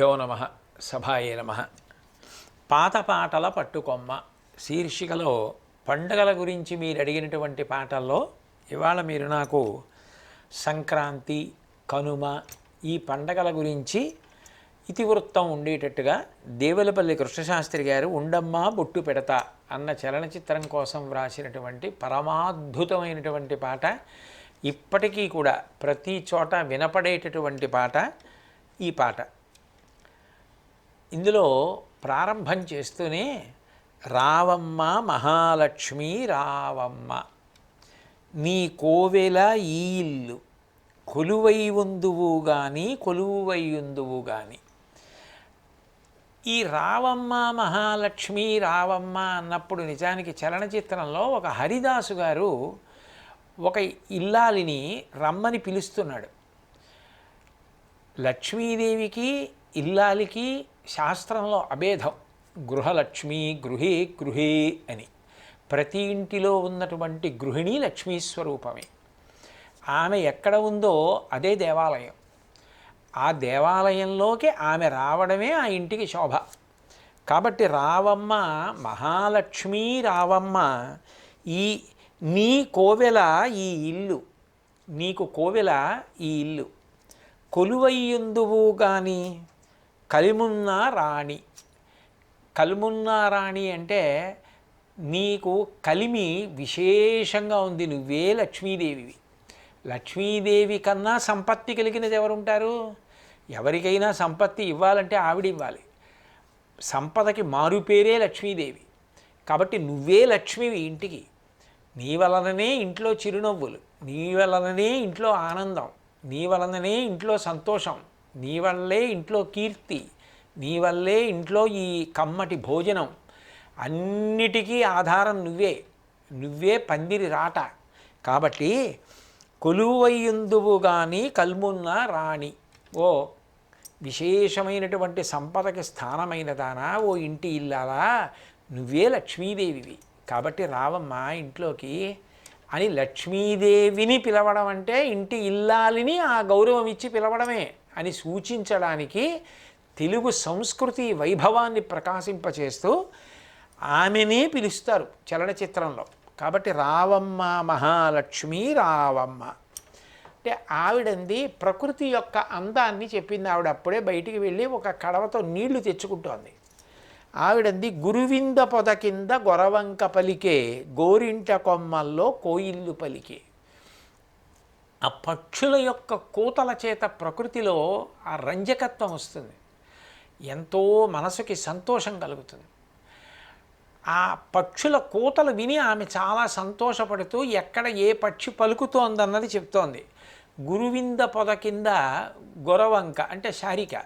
శ్రీగురుభ్యో నమ సభాయే నమ. పాత పాటల పట్టుకొమ్మ శీర్షికలో పండుగల గురించి మీరు అడిగినటువంటి పాటల్లో ఇవాళ మీరు నాకు సంక్రాంతి కనుమ ఈ పండగల గురించి ఇతివృత్తం ఉండేటట్టుగా దేవులపల్లి కృష్ణశాస్త్రి గారు ఉండమ్మా బొట్టు పెడతా అన్న చలనచిత్రం కోసం వ్రాసినటువంటి పరమాద్భుతమైనటువంటి పాట ఇప్పటికీ కూడా ప్రతి చోట వినపడేటటువంటి పాట ఈ పాట. ఇందులో ప్రారంభం చేస్తూనే రావమ్మ మహాలక్ష్మి రావమ్మ. నీ కోవెల ఈ ఇల్లు కొలువై ఉందువు గాని కొలువై ఉందువు గాని. ఈ రావమ్మ మహాలక్ష్మి రావమ్మ అన్నప్పుడు నిజానికి చలనచిత్రంలో ఒక హరిదాసు గారు ఒక ఇల్లాలిని రమ్మని పిలుస్తున్నాడు. లక్ష్మీదేవికి ఇల్లాలికి శాస్త్రంలో అభేదం. గృహలక్ష్మి గృహే గృహే అని. ప్రతి ఇంటిలో ఉన్నటువంటి గృహిణి లక్ష్మీ స్వరూపమే. ఆమె ఎక్కడ ఉందో అదే దేవాలయం. ఆ దేవాలయంలోకి ఆమె రావడమే ఆ ఇంటికి శోభ. కాబట్టి రావమ్మ మహాలక్ష్మి రావమ్మ ఈ నీ కోవెల ఈ ఇల్లు నీకు కోవెల ఈ ఇల్లు. కొలువయ్యుందువు కానీ కలిమున్న రాణి. కలిమున్న రాణి అంటే నీకు కలిమి విశేషంగా ఉంది. నువ్వే లక్ష్మీదేవివి. లక్ష్మీదేవి కన్నా సంపత్తి కలిగినది ఎవరుంటారు? ఎవరికైనా సంపత్తి ఇవ్వాలంటే ఆవిడ ఇవ్వాలి. సంపదకి మారుపేరే లక్ష్మీదేవి. కాబట్టి నువ్వే లక్ష్మివి ఇంటికి. నీ వలననే ఇంట్లో చిరునవ్వులు. నీ వలననే ఇంట్లో ఆనందం. నీ వలననే ఇంట్లో సంతోషం. నీ వల్లే ఇంట్లో కీర్తి నీ వల్లే ఇంట్లో ఈ కమ్మటి భోజనం. అన్నిటికీ ఆధారం నువ్వే నువ్వే పందిరి రాట. కాబట్టి కొలువయ్యుందువు కానీ కల్మున్న రాణి. ఓ విశేషమైనటువంటి సంపదకి స్థానమైన దానా ఓ ఇంటి ఇల్లాలా? నువ్వే లక్ష్మీదేవివి. కాబట్టి రావమ్మా ఇంట్లోకి అని లక్ష్మీదేవిని పిలవడం అంటే ఇంటి ఇల్లాలిని ఆ గౌరవం ఇచ్చి పిలవడమే. అని సూచించడానికి తెలుగు సంస్కృతి వైభవాన్ని ప్రకాశింపచేస్తూ ఆమెనే పిలుస్తారు చలనచిత్రంలో. కాబట్టి రావమ్మ మహాలక్ష్మి రావమ్మ. అంటే ఆవిడంది ప్రకృతి యొక్క అందాన్ని చెప్పింది ఆవిడ. అప్పుడే బయటికి వెళ్ళి ఒక కడవతో నీళ్ళు తెచ్చుకుంటోంది. ఆవిడంది గురువింద పొద కింద గొరవంక పలికే గోరింట కొమ్మల్లో కోయిల్లు పలికే. ఆ పక్షుల యొక్క కూతల చేత ప్రకృతిలో ఆ రంజకత్వం వస్తుంది. ఎంతో మనసుకి సంతోషం కలుగుతుంది. ఆ పక్షుల కూతలు విని ఆమె చాలా సంతోషపడుతూ ఎక్కడ ఏ పక్షి పలుకుతోందన్నది చెప్తోంది. గురువింద పొద కింద గొరవంక అంటే శారిక.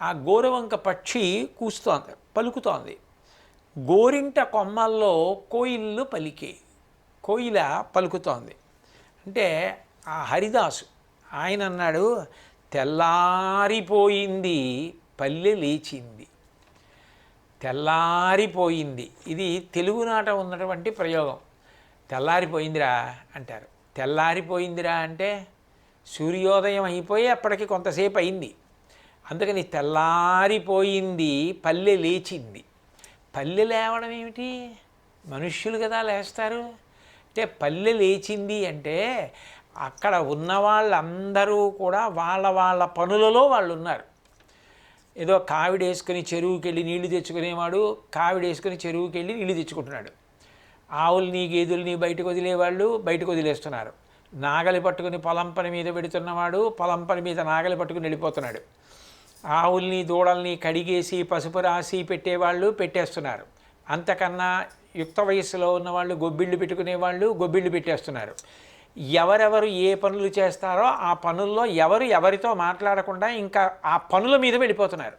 ఆ గోరవంక పక్షి కూస్తోంది పలుకుతోంది. గోరింట కొమ్మల్లో కోయిల్లు పలికి కోయిల పలుకుతోంది. అంటే ఆ హరిదాసు ఆయన అన్నాడు తెల్లారిపోయింది పల్లె లేచింది. తెల్లారిపోయింది. ఇది తెలుగునాట ఉన్నటువంటి ప్రయోగం. తెల్లారిపోయిందిరా అంటారు. తెల్లారిపోయిందిరా అంటే సూర్యోదయం అయిపోయి అప్పటికి కొంతసేపు అయింది. అందుకని తెల్లారిపోయింది పల్లె లేచింది. పల్లె లేవడం ఏమిటి? మనుష్యులు కదా లేస్తారు. అంటే పల్లె లేచింది అంటే అక్కడ ఉన్న వాళ్ళందరూ కూడా వాళ్ళ వాళ్ళ పనులలో వాళ్ళు ఉన్నారు ఏదో కావిడేసుకుని చెరువుకి వెళ్ళి నీళ్ళు తెచ్చుకునేవాడు కావిడేసుకుని చెరువుకి వెళ్ళి నీళ్ళు తెచ్చుకుంటున్నాడు. ఆవుల్ని గేదెల్ని బయటకు వదిలేవాళ్ళు బయటకు వదిలేస్తున్నారు. నాగలి పట్టుకుని పొలం పని మీద పెడుతున్నవాడు పొలం పని మీద నాగలి పట్టుకుని వెళ్ళిపోతున్నాడు. ఆవుల్ని దూడల్ని కడిగేసి పసుపు రాసి పెట్టేవాళ్ళు పెట్టేస్తున్నారు. అంతకన్నా యుక్త వయస్సులో ఉన్నవాళ్ళు గొబ్బిళ్ళు పెట్టుకునేవాళ్ళు గొబ్బిళ్ళు పెట్టేస్తున్నారు. ఎవరెవరు ఏ పనులు చేస్తారో ఆ పనుల్లో ఎవరు ఎవరితో మాట్లాడకుండా ఇంకా ఆ పనుల మీద వెళ్ళిపోతున్నారు.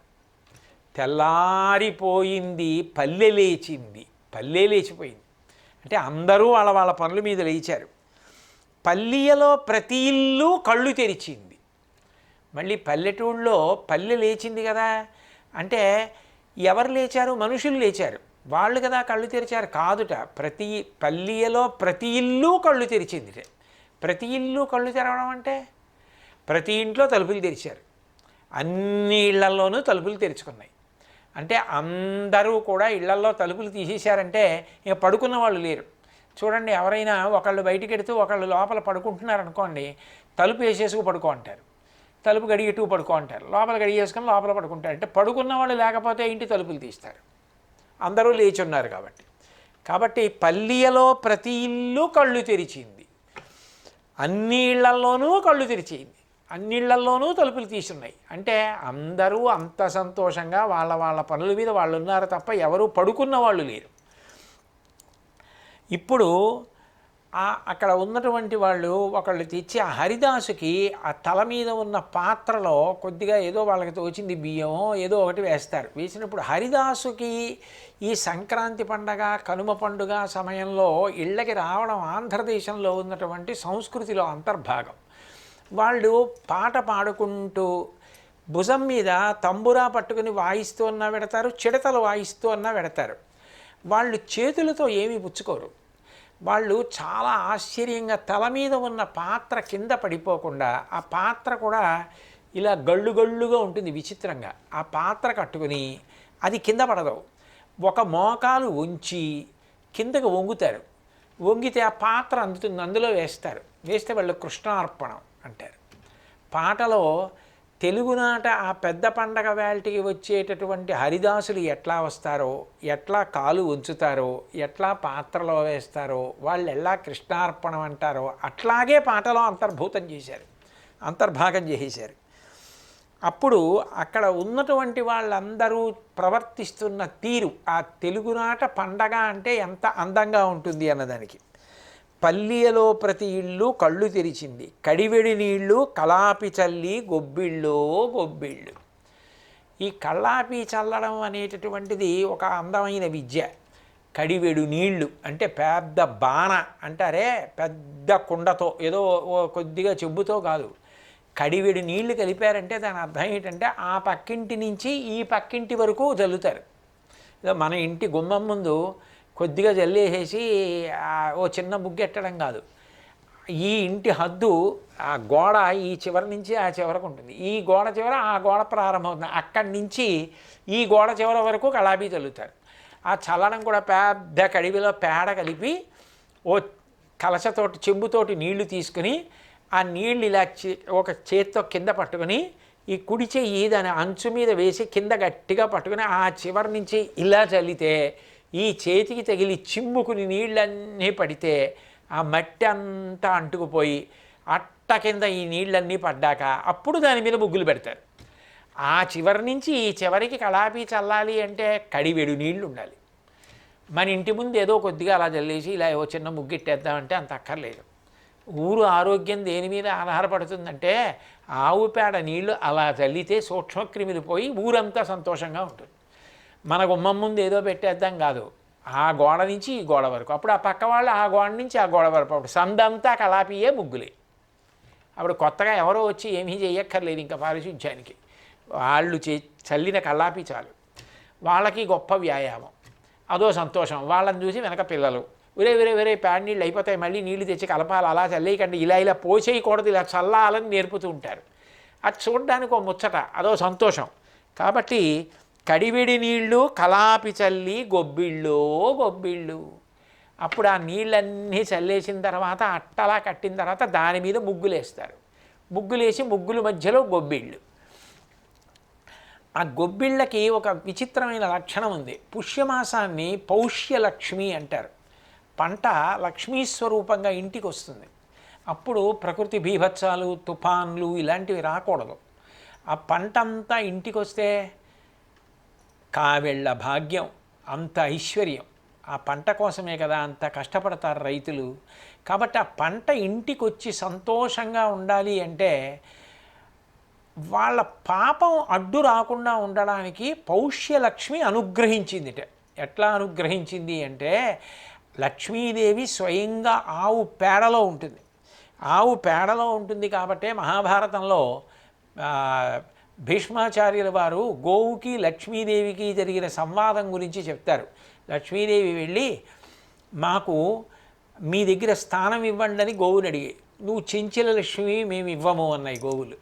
తెల్లారిపోయింది పల్లె లేచింది. పల్లె లేచిపోయింది. అంటే అందరూ వాళ్ళ వాళ్ళ పనుల మీద లేచారు. పల్లెలో ప్రతి ఇల్లు కళ్ళు తెరిచింది. మళ్ళీ పల్లెటూళ్ళలో పల్లె లేచింది కదా. అంటే ఎవరు లేచారు? మనుషులు లేచారు. వాళ్ళు కదా కళ్ళు తెరిచారు. కాదుట ప్రతి పల్లెలో ప్రతి ఇల్లు కళ్ళు తెరిచింది ప్రతి ఇల్లు కళ్ళు తెరవడం అంటే ప్రతి ఇంట్లో తలుపులు తెరిచారు. అన్ని ఇళ్ళల్లోనూ తలుపులు తెరుచుకున్నాయి. అంటే అందరూ కూడా ఇళ్ళల్లో తలుపులు తీసేశారంటే ఇక పడుకున్న వాళ్ళు లేరు. చూడండి ఎవరైనా ఒకళ్ళు బయటికి ఎడుతూ ఒకళ్ళు లోపల పడుకుంటున్నారు అనుకోండి తలుపు వేసేసుకు పడుకో అంటారు. తలుపు గడిగెట్టు పడుకో అంటారు. లోపల గడిగేసుకుని లోపల పడుకుంటారు. అంటే పడుకున్న వాళ్ళు లేకపోతే ఇంటి తలుపులు తీస్తారు. అందరూ లేచి ఉన్నారు కాబట్టి. కాబట్టి పల్లియలో ప్రతి ఇల్లు కళ్ళు తెరిచింది. అన్ని ఇళ్ళల్లోనూ కళ్ళు తెరిచింది అన్ని ఇళ్ళల్లోనూ తలుపులు తీసున్నాయి. అంటే అందరూ అంత సంతోషంగా వాళ్ళ వాళ్ళ పనుల మీద వాళ్ళు ఉన్నారు తప్ప ఎవరూ పడుకున్న వాళ్ళు లేరు. ఇప్పుడు అక్కడ ఉన్నటువంటి వాళ్ళు ఒకళ్ళు తెచ్చి ఆ హరిదాసుకి ఆ తల మీద ఉన్న పాత్రలో కొద్దిగా ఏదో వాళ్ళకి తోచింది బియ్యం ఏదో ఒకటి వేస్తారు. వేసినప్పుడు హరిదాసుకి ఈ సంక్రాంతి పండగ కనుమ పండుగ సమయంలో ఇళ్ళకి రావడం ఆంధ్రదేశంలో ఉన్నటువంటి సంస్కృతిలో అంతర్భాగం. వాళ్ళు పాట పాడుకుంటూ భుజం మీద తంబురా పట్టుకుని వాయిస్తూ అన్నా పెడతారు చిడతలు వాయిస్తూ అన్నా పెడతారు. వాళ్ళు చేతులతో ఏమీ పుచ్చుకోరు. వాళ్ళు చాలా ఆశ్చర్యంగా తల మీద ఉన్న పాత్ర కింద పడిపోకుండా ఆ పాత్ర కూడా ఇలా గళ్ళు గళ్ళుగా ఉంటుంది విచిత్రంగా. ఆ పాత్ర కట్టుకుని అది కింద పడదు. ఒక మోకాలు ఉంచి కిందకు వంగుతారు. వంగితే ఆ పాత్ర అందుతుంది అందులో వేస్తారు. వేస్తే వాళ్ళు కృష్ణార్పణం అంటారు. పాటలో తెలుగునాట ఆ పెద్ద పండగ వేళటికి వచ్చేటటువంటి హరిదాసులు ఎట్లా వస్తారో ఎట్లా కాలు ఉంచుతారో ఎట్లా పాత్రలో వేస్తారో వాళ్ళు ఎలా కృష్ణార్పణం అంటారో అట్లాగే పాటలో అంతర్భూతం చేశారు అంతర్భాగం చేసేశారు. అప్పుడు అక్కడ ఉన్నటువంటి వాళ్ళందరూ ప్రవర్తిస్తున్న తీరు ఆ తెలుగునాట పండగ అంటే ఎంత అందంగా ఉంటుంది అన్నదానికి. పల్లియలో ప్రతి ఇళ్ళు కళ్ళు తెరిచింది. కడివెడి నీళ్ళు కలాపి చల్లి గొబ్బిళ్ళో గొబ్బిళ్ళు. ఈ కళ్ళాపి చల్లడం అనేటటువంటిది ఒక అందమైన విద్య. కడివెడు నీళ్ళు అంటే పెద్ద బాణ అంటారే పెద్ద కుండతో ఏదో ఓ కొద్దిగా చెబ్బుతో కాదు. కడివెడు నీళ్ళు కలిపారంటే దాని అర్థం ఏంటంటే ఆ పక్కింటి నుంచి ఈ పక్కింటి వరకు చల్లుతారు మన ఇంటి గుమ్మం ముందు కొద్దిగా జల్లేసేసి ఓ చిన్న ముగ్గెట్టడం కాదు. ఈ ఇంటి హద్దు ఆ గోడ ఈ చివరి నుంచి ఆ చివరకు ఉంటుంది. ఈ గోడ చివర ఆ గోడ ప్రారంభమవుతుంది. అక్కడి నుంచి ఈ గోడ చివర వరకు కళాబీ చల్లుతారు. ఆ చల్లడం కూడా పెద్ద కడివిలో పేడ కలిపి ఓ కలసతోటి చెంబుతోటి నీళ్ళు తీసుకుని ఆ నీళ్ళు ఇలా చే- ఒక చేత్తో కింద పట్టుకొని ఈ కుడి చెయ్యి దాని అంచు మీద వేసి కింద గట్టిగా పట్టుకుని ఆ చివరి నుంచి ఇలా చల్లితే ఈ చేతికి తగిలి చిమ్ముకుని నీళ్ళన్నీ పడితే ఆ మట్టి అంతా అంటుకుపోయి అట్ట కింద ఈ నీళ్ళన్నీ పడ్డాక అప్పుడు దాని మీద ముగ్గులు పెడతారు. ఆ చివరి నుంచి ఈ చివరికి కళాపి చల్లాలి అంటే కడివెడు నీళ్ళు ఉండాలి. మన ఇంటి ముందు ఏదో కొద్దిగా అలా చల్లేసి ఇలా ఏవో చిన్న ముగ్గిట్టేద్దామంటే అంత అక్కర్లేదు. ఊరు ఆరోగ్యం దేని మీద ఆధారపడుతుందంటే ఆవు పేడ నీళ్ళు అలా చల్లితే సూక్ష్మక్రిమిలు పోయి ఊరంతా సంతోషంగా ఉంటుంది. మన గుమ్మం ముందు ఏదో పెట్టేద్దాం కాదు. ఆ గోడ నుంచి ఈ గోడ వరకు. అప్పుడు ఆ పక్క వాళ్ళు ఆ గోడ నుంచి ఆ గోడ వరకు. అప్పుడు సందంతా కలాపియే ముగ్గులే. అప్పుడు కొత్తగా ఎవరో వచ్చి ఏమీ చేయక్కర్లేదు ఇంకా పారిశుధ్యానికి వాళ్ళు చే చల్లిన కల్లాపి చాలు. వాళ్ళకి గొప్ప వ్యాయామం. అదో సంతోషం. వాళ్ళని చూసి వెనక పిల్లలు. ఒరే ఒరే ఒరే ప్యాడ్ నీళ్ళు అయిపోతాయి. మళ్ళీ నీళ్ళు తెచ్చి కలపాలి. అలా చల్లేయకండి. ఇలా ఇలా పోసేయకూడదు. ఇలా చల్లాలని నేర్పుతూ ఉంటారు. అది చూడడానికి ఒక ముచ్చట. అదో సంతోషం. కాబట్టి కడివిడి నీళ్ళు కలాపి చల్లి గొబ్బిళ్ళు గొబ్బిళ్ళు. అప్పుడు ఆ నీళ్ళన్నీ చల్లేసిన తర్వాత అట్టలా కట్టిన తర్వాత దాని మీద ముగ్గులేస్తారు. ముగ్గులేసి ముగ్గుల మధ్యలో గొబ్బిళ్ళు. ఆ గొబ్బిళ్ళకి ఒక విచిత్రమైన లక్షణం ఉంది. పుష్యమాసాన్ని పౌష్యలక్ష్మి అంటారు. పంట లక్ష్మీ స్వరూపంగా ఇంటికి వస్తుంది అప్పుడు ప్రకృతి బీభత్సాలు తుఫాన్లు ఇలాంటివి రాకూడదు. ఆ పంట అంతా ఇంటికి వస్తే కావెళ్ళ భాగ్యం అంత ఐశ్వర్యం. ఆ పంట కోసమే కదా అంత కష్టపడతారు రైతులు. కాబట్టి ఆ పంట ఇంటికి వచ్చి సంతోషంగా ఉండాలి అంటే వాళ్ళ పాపం అడ్డు రాకుండా ఉండడానికి పౌష్యలక్ష్మి అనుగ్రహించిందిట. ఎట్లా అనుగ్రహించింది అంటే లక్ష్మీదేవి స్వయంగా ఆవు పేడలో ఉంటుంది. ఆవు పేడలో ఉంటుంది కాబట్టే మహాభారతంలో భీష్మాచార్యుల వారు గోవుకి లక్ష్మీదేవికి జరిగిన సంవాదం గురించి చెప్తారు. లక్ష్మీదేవి వెళ్ళి మాకు మీ దగ్గర స్థానం ఇవ్వండి అని గోవుని అడిగి నువ్వు చెంచల లక్ష్మి మేము ఇవ్వము అన్నాయి గోవులు.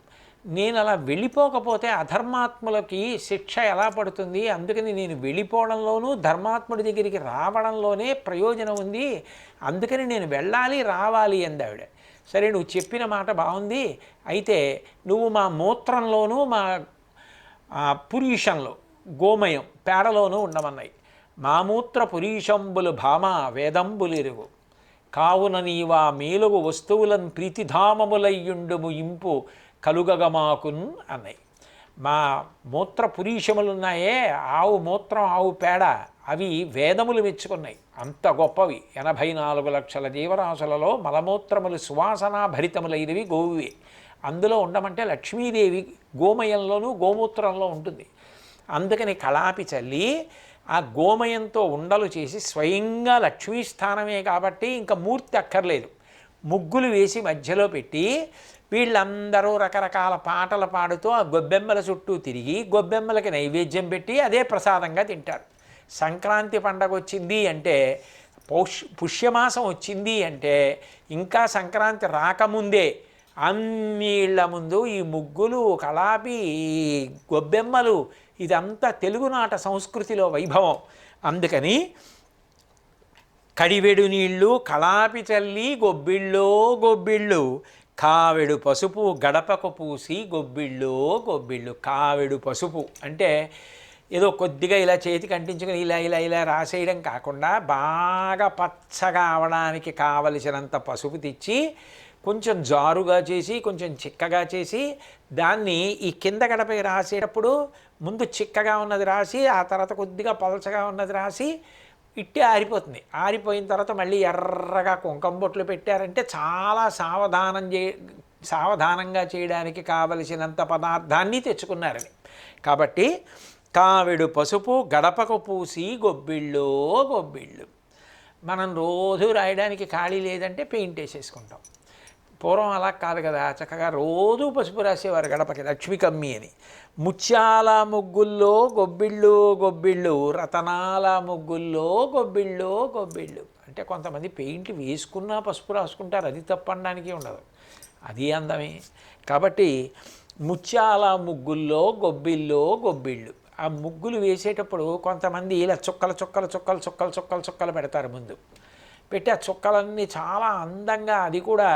నేను అలా వెళ్ళిపోకపోతే అధర్మాత్ములకి శిక్ష ఎలా పడుతుంది? అందుకని నేను వెళ్ళిపోవడంలోనూ ధర్మాత్ముడి దగ్గరికి రావడంలోనే ప్రయోజనం ఉంది. అందుకని నేను వెళ్ళాలి రావాలి అంది ఆవిడ. సరే నువ్వు చెప్పిన మాట బాగుంది. అయితే నువ్వు మా మూత్రంలోనూ మా పురీషంలో గోమయం పేడలోనూ ఉండమన్నాయి. మామూత్ర పురీషంబులు భామ వేదంబులిరుగు. కావున నీవా మేలుగు వస్తువులను ప్రీతిధామములయ్యుండుము ఇంపు కలుగగమాకున్ అన్నాయి. మా మూత్ర పురీషములున్నాయే ఆవు మూత్రం ఆవు పేడ. అవి వేదములు మెచ్చుకున్నాయి. అంత గొప్పవి. ఎనభై నాలుగు లక్షల జీవరాశులలో మలమూత్రములు సువాసనా భరితములైనవి గోవువే. అందులో ఉండమంటే లక్ష్మీదేవి గోమయంలోనూ గోమూత్రంలో ఉంటుంది. అందుకని కళాపి చల్లి ఆ గోమయంతో ఉండలు చేసి స్వయంగా లక్ష్మీ స్థానమే కాబట్టి ఇంకా మూర్తి అక్కర్లేదు. ముగ్గులు వేసి మధ్యలో పెట్టి వీళ్ళందరూ రకరకాల పాటలు పాడుతూ ఆ గొబ్బెమ్మల చుట్టూ తిరిగి గొబ్బెమ్మలకి నైవేద్యం పెట్టి అదే ప్రసాదంగా తింటారు. సంక్రాంతి పండగ వచ్చింది అంటే పౌష్ పుష్యమాసం వచ్చింది అంటే ఇంకా సంక్రాంతి రాకముందే అన్నీళ్ళ ముందు ఈ ముగ్గులు కళాపి గొబ్బెమ్మలు ఇదంతా తెలుగునాట సంస్కృతిలో వైభవం. అందుకని కడివెడు నీళ్ళు కళాపి చల్లి గొబ్బిళ్ళో గొబ్బిళ్ళు కావెడు పసుపు గడపకు పూసి గొబ్బిళ్ళో గొబ్బిళ్ళు కావెడు పసుపు. అంటే ఏదో కొద్దిగా ఇలా చేతికి అంటించుకొని ఇలా ఇలా ఇలా రాసేయడం కాకుండా బాగా పచ్చగా అవడానికి కావలసినంత పసుపు తెచ్చి కొంచెం జారుగా చేసి కొంచెం చిక్కగా చేసి దాన్ని ఈ కింద గడపై రాసేటప్పుడు ముందు చిక్కగా ఉన్నది రాసి ఆ తర్వాత కొద్దిగా పలచగా ఉన్నది రాసి ఇట్టే ఆరిపోతుంది. ఆరిపోయిన తర్వాత మళ్ళీ ఎర్రగా కుంకం బొట్లు పెట్టారంటే చాలా సావధానం చే సావధానంగా చేయడానికి కావలసినంత పదార్థాన్ని తెచ్చుకున్నారని కాబట్టి కావిడు పసుపు గడపకు పూసి గొబ్బిళ్ళో గొబ్బిళ్ళు. మనం రోజు రాయడానికి ఖాళీ లేదంటే పెయింట్ వేసేసుకుంటాం. పూర్వం అలా కాదు కదా చక్కగా రోజు పసుపు రాసేవారు గడపకి లక్ష్మి కమ్మి అని. ముత్యాల ముగ్గుల్లో గొబ్బిళ్ళు గొబ్బిళ్ళు రతనాల ముగ్గుల్లో గొబ్బిళ్ళు గొబ్బిళ్ళు. అంటే కొంతమంది పెయింట్ వేసుకున్నా పసుపు రాసుకుంటారు అది తప్పనడానికి ఉండదు. అది అందమే. కాబట్టి ముత్యాల ముగ్గుల్లో గొబ్బిల్లో గొబ్బిళ్ళు. ఆ ముగ్గులు వేసేటప్పుడు కొంతమంది ఇలా చుక్కలు చుక్కలు చుక్కలు చుక్కలు చుక్కలు చుక్కలు పెడతారు ముందు. పెట్టి ఆ చుక్కలన్నీ చాలా అందంగా అది కూడా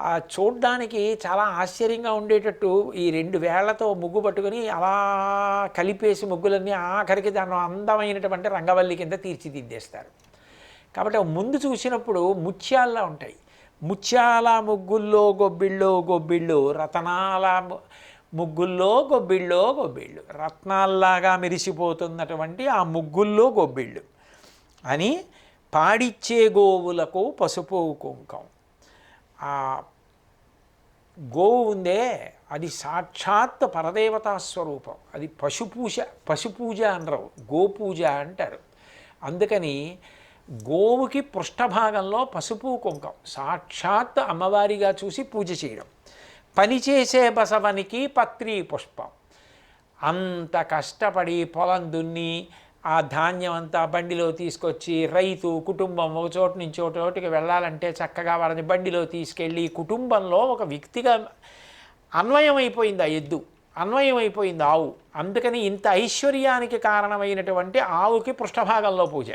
ఆ చూడ్డానికి చాలా ఆశ్చర్యంగా ఉండేటట్టు ఈ రెండు వేళ్ళతో ముగ్గు పట్టుకొని అలా కలిపేసి ముగ్గులన్నీ ఆఖరికి దాన్ని అందమైనటువంటి రంగవల్లి కింద తీర్చిదిద్దేస్తారు. కాబట్టి ముందు చూసినప్పుడు ముత్యాల్లా ఉంటాయి. ముత్యాల ముగ్గుల్లో గొబ్బిళ్ళు గొబ్బిళ్ళు రతనాల ముగ్గుల్లో గొబ్బిళ్ళో గొబ్బిళ్ళు. రత్నాల్లాగా మెరిసిపోతున్నటువంటి ఆ ముగ్గుల్లో గొబ్బిళ్ళు. అని పాడిచ్చే గోవులకు పసుపు కుంకం. ఆ గోవు ఉందే అది సాక్షాత్ పరదేవతా స్వరూపం. అది పశుపూజ పశుపూజ అనరు గోపూజ అంటారు. అందుకని గోవుకి పృష్ఠభాగంలో పసుపు కుంకం. సాక్షాత్ అమ్మవారిగా చూసి పూజ చేయడం. పనిచేసే బసవనికి పత్రి పుష్పం. అంత కష్టపడి పొలం దున్ని ఆ ధాన్యం అంతా బండిలో తీసుకొచ్చి రైతు కుటుంబం ఒక చోటు నుంచి ఒక చోటుకి వెళ్ళాలంటే చక్కగా వాళ్ళని బండిలో తీసుకెళ్ళి కుటుంబంలో ఒక వ్యక్తిగా అన్వయం అయిపోయింది ఆ ఎద్దు. అన్వయం అయిపోయింది ఆవు. అందుకని ఇంత ఐశ్వర్యానికి కారణమైనటువంటి ఆవుకి పృష్ఠభాగంలో పూజ.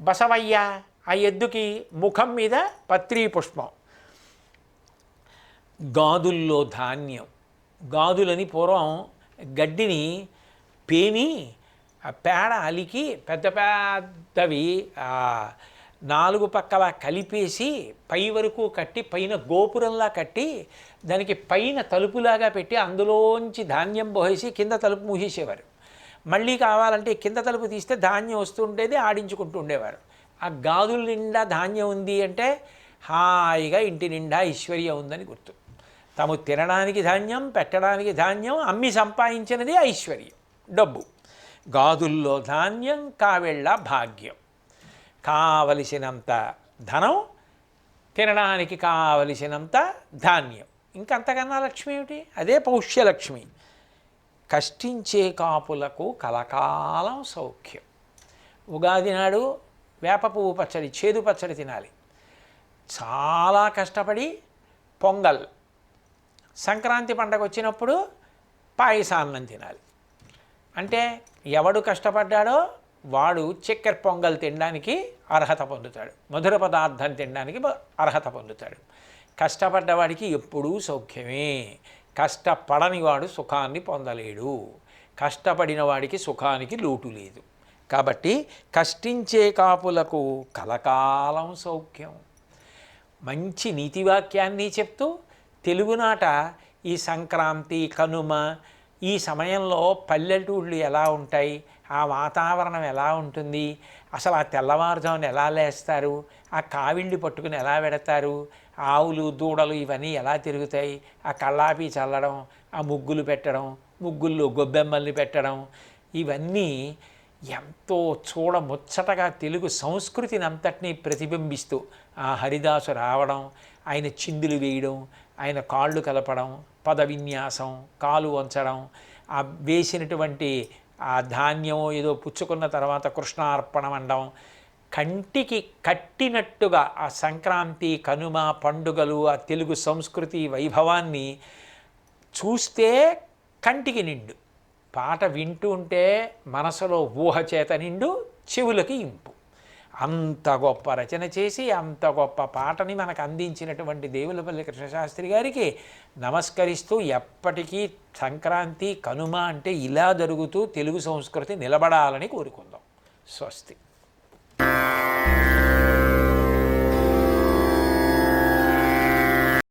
బసవయ్య ఆ ఎద్దుకి ముఖం మీద పత్రీ పుష్పం. గాదుల్లో ధాన్యం. గాదులని పూర్వం గడ్డిని పేని పేడ అలికి పెద్ద పెద్దవి నాలుగు పక్కల కలిపేసి పై వరకు కట్టి పైన గోపురంలా కట్టి దానికి పైన తలుపులాగా పెట్టి అందులోంచి ధాన్యం పోసేసి కింద తలుపు మూసేసేవారు. మళ్ళీ కావాలంటే కింద తలుపు తీస్తే ధాన్యం వస్తుండేది ఆడించుకుంటూ ఉండేవారు. ఆ గాదుల నిండా ధాన్యం ఉంది అంటే హాయిగా ఇంటి నిండా ఐశ్వర్యం ఉందని గుర్తు. తాము తినడానికి ధాన్యం పెట్టడానికి ధాన్యం అమ్మి సంపాదించినది ఐశ్వర్యం డబ్బు. గాదుల్లో ధాన్యం కావెళ్ళ భాగ్యం. కావలసినంత ధనం తినడానికి కావలసినంత ధాన్యం. ఇంకంతకన్నా లక్ష్మి ఏమిటి? అదే పౌష్యలక్ష్మి. కష్టించే కాపులకు కలకాలం సౌఖ్యం. ఉగాది నాడు వేప పువ్వు పచ్చడి చేదు పచ్చడి తినాలి. చాలా కష్టపడి పొంగల్ సంక్రాంతి పండగ వచ్చినప్పుడు పాయసాన్నం తినాలి. అంటే ఎవడు కష్టపడ్డాడో వాడు చక్కెర పొంగల్ తినడానికి అర్హత పొందుతాడు. మధుర పదార్థం తినడానికి అర్హత పొందుతాడు. కష్టపడ్డవాడికి ఎప్పుడూ సౌఖ్యమే. కష్టపడని వాడు సుఖాన్ని పొందలేడు. కష్టపడిన వాడికి సుఖానికి లోటు లేదు. కాబట్టి కష్టించే కాపులకు కలకాలం సౌఖ్యం. మంచి నీతివాక్యాన్ని చెప్తూ తెలుగునాట ఈ సంక్రాంతి కనుమ ఈ సమయంలో పల్లెటూళ్ళు ఎలా ఉంటాయి? ఆ వాతావరణం ఎలా ఉంటుంది? అసలు ఆ తెల్లవారుజామున ఎలా లేస్తారు? ఆ కావిళ్ళు పట్టుకుని ఎలా పెడతారు? ఆవులు దూడలు ఇవన్నీ ఎలా తిరుగుతాయి? ఆ కళ్ళాపి చల్లడం ఆ ముగ్గులు పెట్టడం ముగ్గుల్లో గొబ్బెమ్మల్ని పెట్టడం ఇవన్నీ ఎంతో చూడముచ్చటగా తెలుగు సంస్కృతిని అంతటినీ ప్రతిబింబిస్తూ ఆ హరిదాసు రావడం ఆయన చిందులు వేయడం ఆయన కాళ్ళు కలపడం పద విన్యాసం కాలు వంచడం ఆ వేసినటువంటి ఆ ధాన్యం ఏదో పుచ్చుకున్న తర్వాత కృష్ణార్పణం అనడం కంటికి కట్టినట్టుగా ఆ సంక్రాంతి కనుమ పండుగలు ఆ తెలుగు సంస్కృతి వైభవాన్ని చూస్తే కంటికి నిండు. పాట వింటూ ఉంటే మనసులో ఊహ చేత నిండు చెవులకి ఇంపు. అంత గొప్ప రచన చేసి అంత గొప్ప పాటని మనకు అందించినటువంటి దేవులపల్లి కృష్ణశాస్త్రి గారికి నమస్కరిస్తూ ఎప్పటికీ సంక్రాంతి కనుమ అంటే ఇలా జరుగుతూ తెలుగు సంస్కృతి నిలబడాలని కోరుకుందాం. స్వస్తి.